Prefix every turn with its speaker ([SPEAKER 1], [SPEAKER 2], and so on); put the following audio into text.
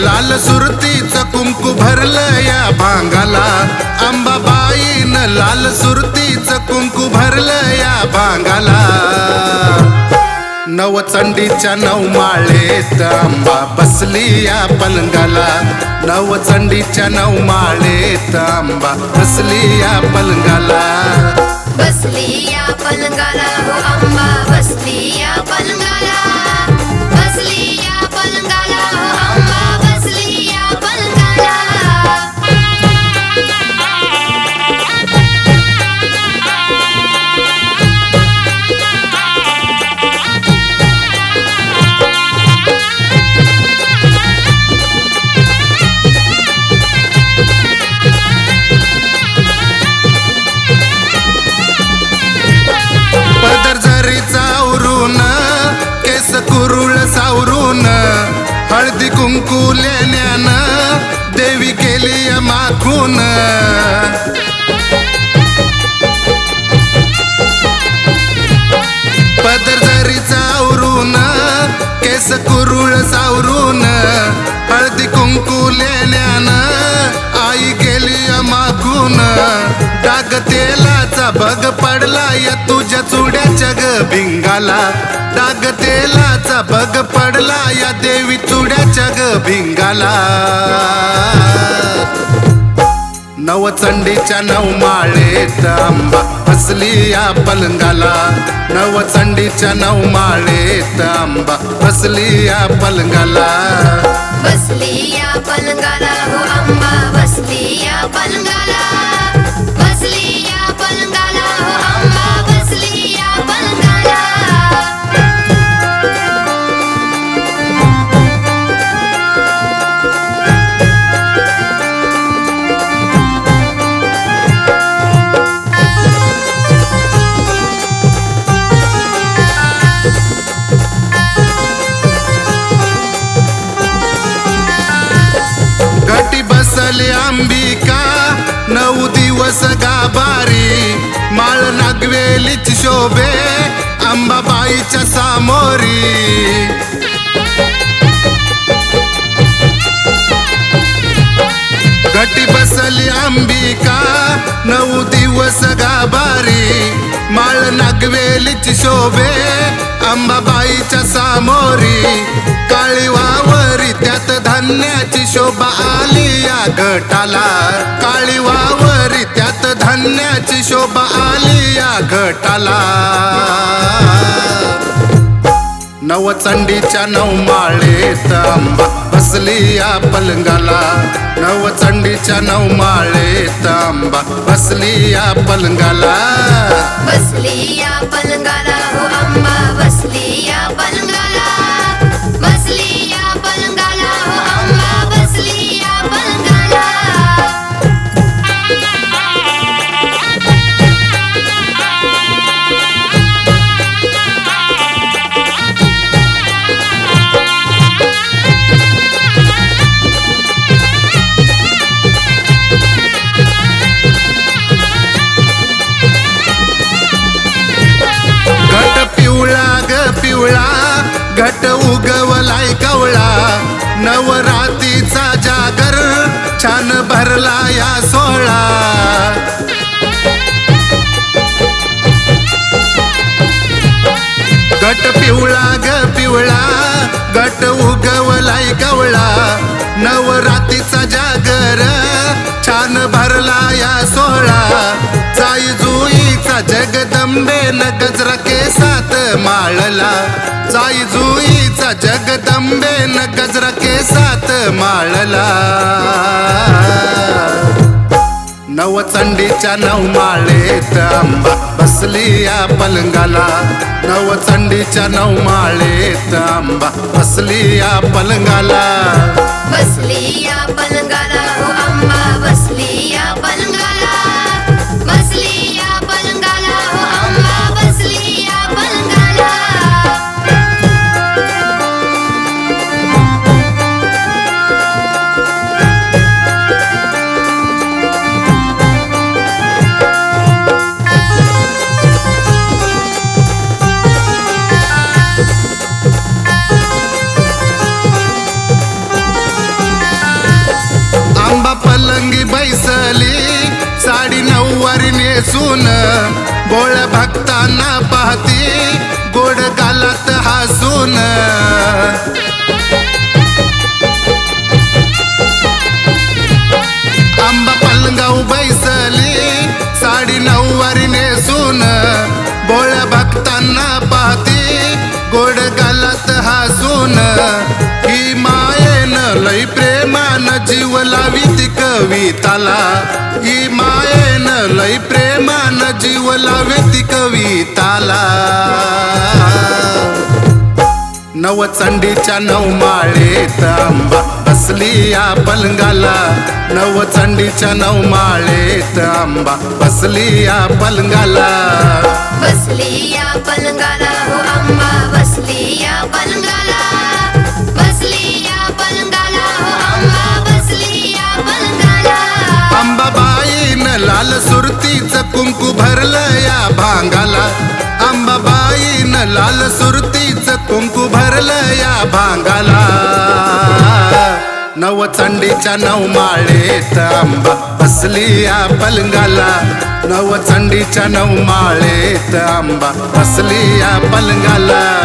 [SPEAKER 1] लाल सुरतीचं कुंकू भरलं या भांगाला. अंबाबाईनं लाल सुरतीचं कुंकू भरलं या भांगाला. नवचंडीच्या नऊ माळेत आंबा बसली या पलंगाला. नवचंडीच्या नऊ माळेत आंबा बसली या पलंगाला.
[SPEAKER 2] बसली या पलंगाला.
[SPEAKER 1] हळदी कुंकू देवी केली माखून. पदर जरी चावरून केस कुरुळ सावरून हळदी कुंकू लेण्यानं आई केली माखून. डाग तेलाचा बग पडला या तुझ्या चुड्याच्या ग भिंगाला. डाग तेलाचा बग पडला या देवी चुड्याच्या ग भिंगाला. नवचंडीच्या नऊ माळेत आंबा फसली या पलंगाला. नवचंडीच्या नऊ माळेत आंबा फसली या पलंगाला.
[SPEAKER 2] बसली या पलंगाला हो
[SPEAKER 1] नागवेलीची शोभे. अंबाबाईच्या सामोरी. घटी बसली अंबिका नऊ दिवस गाभारी. माळ नागवेलीची शोभे अंबाबाईच्या सामोरी. काळी वावरी त्यात धान्याची शोभा आली या घटाला काळी वावरी त्यात धान्याची शोभा गटाला. नवचंडीच्या नऊ माळेत आंबा बसली या पलंगाला. नवचंडीच्या नऊ माळेत आंबा बसली या पलंगाला.
[SPEAKER 2] बसली या पलंगाला हो अंबा बसली या पलंगाला.
[SPEAKER 1] कवळा नवरातीचा जागर छान भरला या सोहळा. घट पिवळा ग पिवळा घट उगवलाय कवळा. नवरातीचा जागर छान भरला या सोहळा. जाई जुईचा न गजरा केसात माळला. जाई जुईचा जगदंबेन गजरा केसात माळला. नवचंडीच्या नऊ माळेत आंबा बसली या पलंगाला. नवचंडीच्या नऊ माळेत आंबा बसली या पलंगाला.
[SPEAKER 2] बसली या पलंगाला आंबा बसली या पलंगाला
[SPEAKER 1] नेसून बोळ भक्तांना पाहती गोड गालात हसून आंबा पलंगाऊ बैसली साडी नऊवारी नेसून. बोळ भक्तांना पाहती गोड गालात हसून ही मायेन लई प्रेमान जीव लावी ती कविताला ही लई प्रेमान जीव लावी ती कविताला. नवचंडीच्या नवमाळेत आंबा बसली या पलंगाला. नवचंडीच्या नवमाळेत आंबा बसली या पलंगाला.
[SPEAKER 2] बसली या पलंगाला हो आंबा बसली या पलंगाला.
[SPEAKER 1] भरलं या भांगाला. अंबाबाईनं लाल सुरतीचं कुंकू भरलं या भांगाला. नव चंडीच्या नऊ माळेत आंबा बसली या पलंगाला. नव चंडीच्या नऊ माळेत आंबा
[SPEAKER 2] बसली या पलंगाला.